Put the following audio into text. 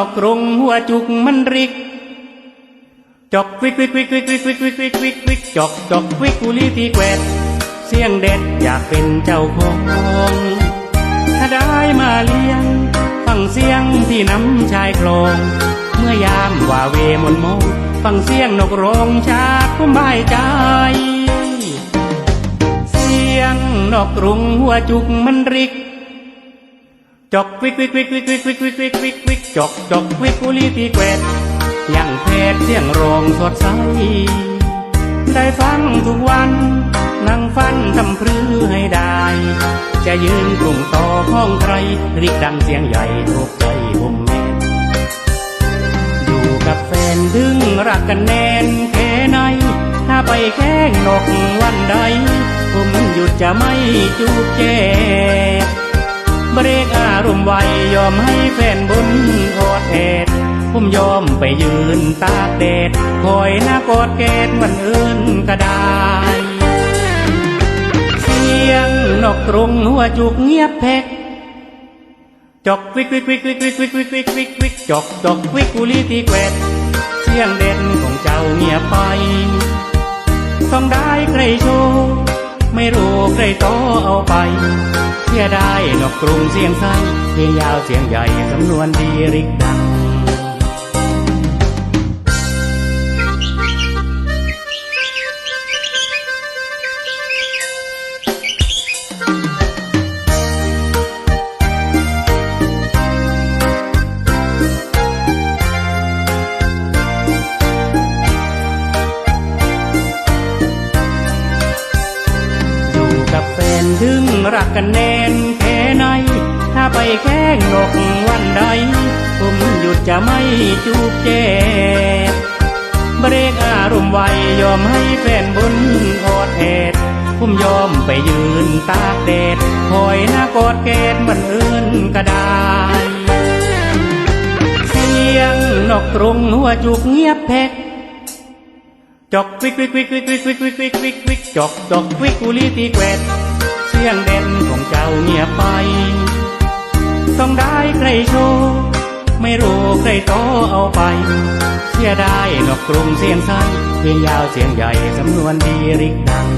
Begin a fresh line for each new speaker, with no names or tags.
อกกรงหัวจุกมันริก จอกวิกวิกวิกวิกวิกวิกวิกวิกวิกวิกจอกจอกวิกกุลีตีแกวดเสียงเด็ดอยากเป็นเจ้าของ ถ้าได้มาเลี้ยง ฟังเสียงที่น้ำชายคลอง เมื่อยามว่าเวมนโมงฟังเสียงนกร้องชาดคุ้มบายใจ เสียงนกกรุงหัวจุกมันริก จอกวิกวิกวิกวิกวิกวิกวิกวิกวิกวิกจอกจอกวิกกุลีตีแกวดยังเพศเสียงร้องสดใส ได้ฟังทุกวันนั่งฟันทำพรือให้ได้ จะยืนกลุ่มต่อห้องใครริกดังเสียงใหญ่ถูกใจผมแม่นอยู่กับแฟนถึงรักกันแน่นแค่ไหน ถ้าไปแข่งนกวันใดผมหยุดจะไม่จูบแจ เบรกอารมณ์ไวยอมให้แฟนบนอดแอดผมยอมไปยืนตากแดดคอยหน้ากอดแกดวันอื่นก็ได้เสียงนกกรงหัวจุกเงียบแพกจอกวิกวิกวิกวิกวิกวิกวิกวิกวิกวิกจอกจอกวิกกุลีตีแกวดเสียงเด่นของเจ้าเงียบไป ต้องได้ใครโชว์ ไม่รู้ใครต่อเอาไป เสียได้นกกรุงเสียงใสเสียงยาวเสียงใหญ่จำนวนดีริกดัง รักกันแน่นแค่ไหน ถ้าไปแข่งนกวันใด ผมหยุดจะไม่จูบแจบเบรกอารมณ์ไวยอมให้แฟนบนอดแอดผมยอมไปยืนตากแดดคอยหน้ากอดแกดมันเอินก็ได้เสียงนกกรงหัวจุกเงียบแพกจอกวิกวิกวิกวิกวิกวิกวิกวิกวิกวิกจอกจอกวิกกุลีตีแกวด สียงเด่นของเจ้าเงียบไป ต้องได้ใครโชว์ไม่รู้ใครโตเอาไป เสียได้นกกรุงเสียงใสเพลงยาวเสียงใหญ่สำนวนดีริกดัง